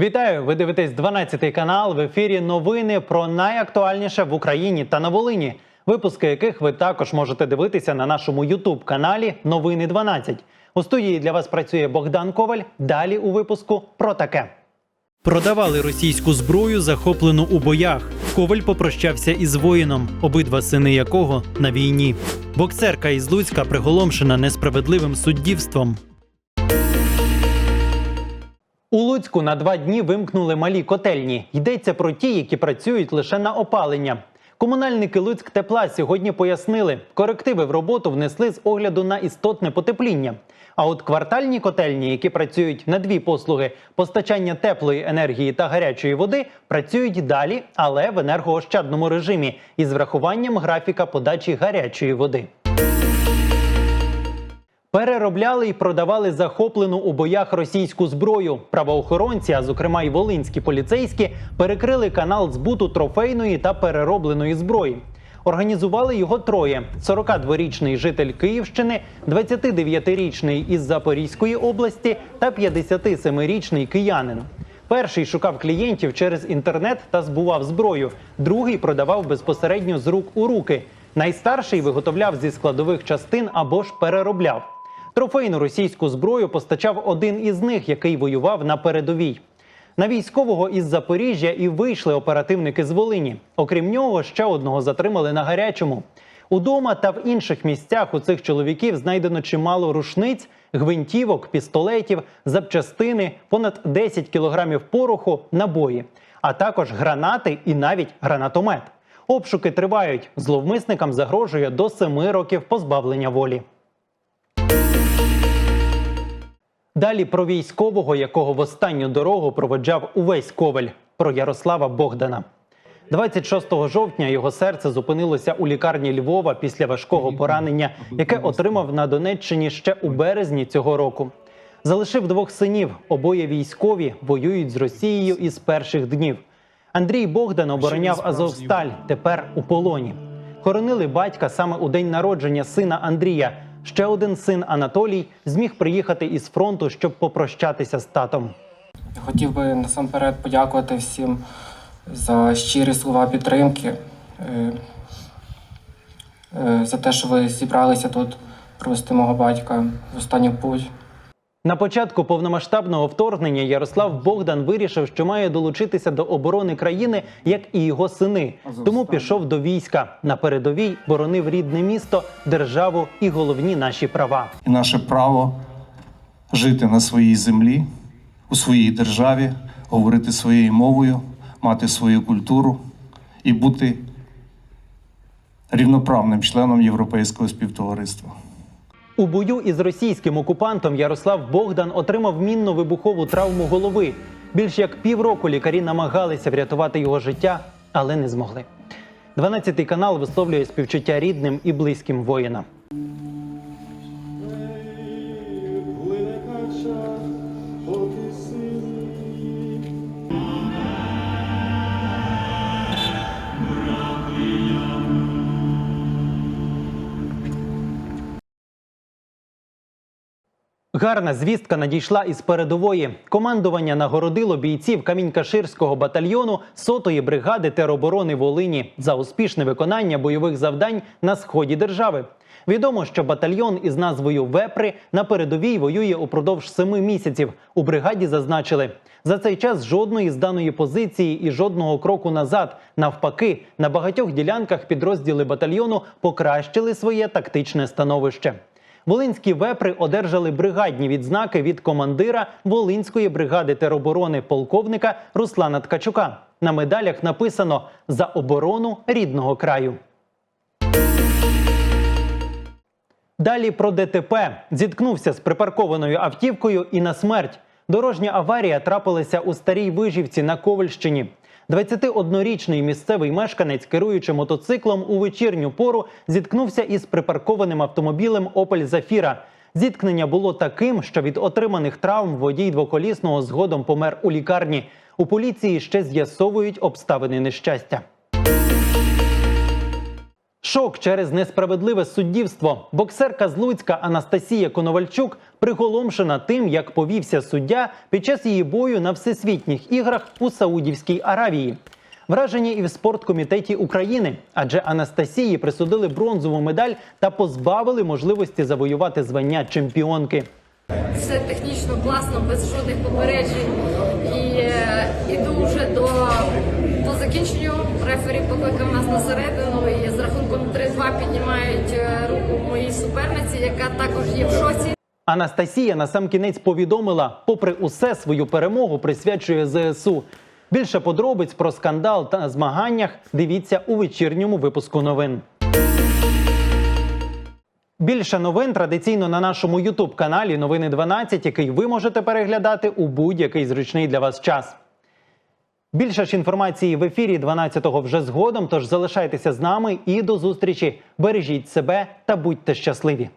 Вітаю! Ви дивитесь 12 канал. В ефірі новини про найактуальніше в Україні та на Волині. Випуски яких ви також можете дивитися на нашому Ютуб каналі Новини 12. У студії для вас працює Богдан Коваль. Далі у випуску про таке. Продавали російську зброю, захоплену у боях. Коваль попрощався із воїном, обидва сини якого на війні. Боксерка із Луцька приголомшена несправедливим суддівством. У Луцьку на два дні вимкнули малі котельні. Йдеться про ті, які працюють лише на опалення. Комунальники Луцьк тепла сьогодні пояснили, корективи в роботу внесли з огляду на істотне потепління. А от квартальні котельні, які працюють на дві послуги постачання теплої енергії та гарячої води, працюють далі, але в енергоощадному режимі із врахуванням графіка подачі гарячої води. Переробляли і продавали захоплену у боях російську зброю. Правоохоронці, а зокрема й волинські поліцейські, перекрили канал збуту трофейної та переробленої зброї. Організували його троє: 42-річний житель Київщини, 29-річний із Запорізької області та 57-річний киянин. Перший шукав клієнтів через інтернет та збував зброю. Другий продавав безпосередньо з рук у руки. Найстарший виготовляв зі складових частин або ж переробляв. Трофейну російську зброю постачав один із них, який воював на передовій. На військового із Запоріжжя і вийшли оперативники з Волині. Окрім нього, ще одного затримали на гарячому. Удома та в інших місцях у цих чоловіків знайдено чимало рушниць, гвинтівок, пістолетів, запчастини, понад 10 кілограмів пороху, набої, а також гранати і навіть гранатомет. Обшуки тривають. Зловмисникам загрожує до 7 років позбавлення волі. Далі про військового, якого в останню дорогу проводжав увесь коваль, про Ярослава Богдана. 26 жовтня його серце зупинилося у лікарні Львова після важкого поранення, яке отримав на Донеччині ще у березні цього року. Залишив двох синів. Обоє військові воюють з Росією із перших днів. Андрій Богдан обороняв Азовсталь, тепер у полоні. Хоронили батька саме у день народження сина Андрія. Ще один син Анатолій зміг приїхати із фронту, щоб попрощатися з татом. Хотів би насамперед подякувати всім за щирі слова підтримки, е, е, за те, що ви зібралися тут провести мого батька в останню путь. На початку повномасштабного вторгнення Ярослав Богдан вирішив, що має долучитися до оборони країни, як і його сини. Тому пішов до війська. На передовій боронив рідне місто, державу і головні наші права. і наше право жити на своїй землі, у своїй державі, говорити своєю мовою, мати свою культуру і бути рівноправним членом європейського співтовариства. У бою із російським окупантом Ярослав Богдан отримав мінно-вибухову травму голови. Більш як півроку лікарі намагалися врятувати його життя, але не змогли. 12 канал висловлює співчуття рідним і близьким воїнам. Гарна звістка надійшла із передової. Командування нагородило бійців Камінь-Каширського батальйону сотої бригади тероборони Волині за успішне виконання бойових завдань на сході держави. Відомо, що батальйон із назвою Вепри на передовій воює упродовж семи місяців. У бригаді зазначили, за цей час жодної зданої позиції і жодного кроку назад. Навпаки, на багатьох ділянках підрозділи батальйону покращили своє тактичне становище. Волинські вепри одержали бригадні відзнаки від командира Волинської бригади тероборони полковника Руслана Ткачука. На медалях написано за оборону рідного краю. Далі про ДТП зіткнувся з припаркованою автівкою і на смерть. Дорожня аварія трапилася у старій вижівці на Ковальщині. 21-річний місцевий мешканець, керуючи мотоциклом у вечірню пору, зіткнувся із припаркованим автомобілем Опель Зафіра. Зіткнення було таким, що від отриманих травм водій двоколісного згодом помер у лікарні. У поліції ще з'ясовують обставини нещастя. Шок через несправедливе суддівство. Боксерка з Луцька Анастасія Коновальчук приголомшена тим, як повівся суддя під час її бою на всесвітніх іграх у Саудівській Аравії. Вражені і в спорткомітеті України, адже Анастасії присудили бронзову медаль та позбавили можливості завоювати звання чемпіонки. Все технічно класно, без жодних попереджень. І е, іду вже до по закінченню. Рефері покликав нас на середину і з рахунком 3-2 піднімають е, руку моїй суперниці, яка також є в шоці. Анастасія насамкінець повідомила, попри усе свою перемогу присвячує ЗСУ. Більше подробиць про скандал та змаганнях дивіться у вечірньому випуску новин. Більше новин традиційно на нашому Ютуб каналі Новини 12, який ви можете переглядати у будь-який зручний для вас час. Більше ж інформації в ефірі 12-го вже згодом. Тож залишайтеся з нами і до зустрічі. Бережіть себе та будьте щасливі.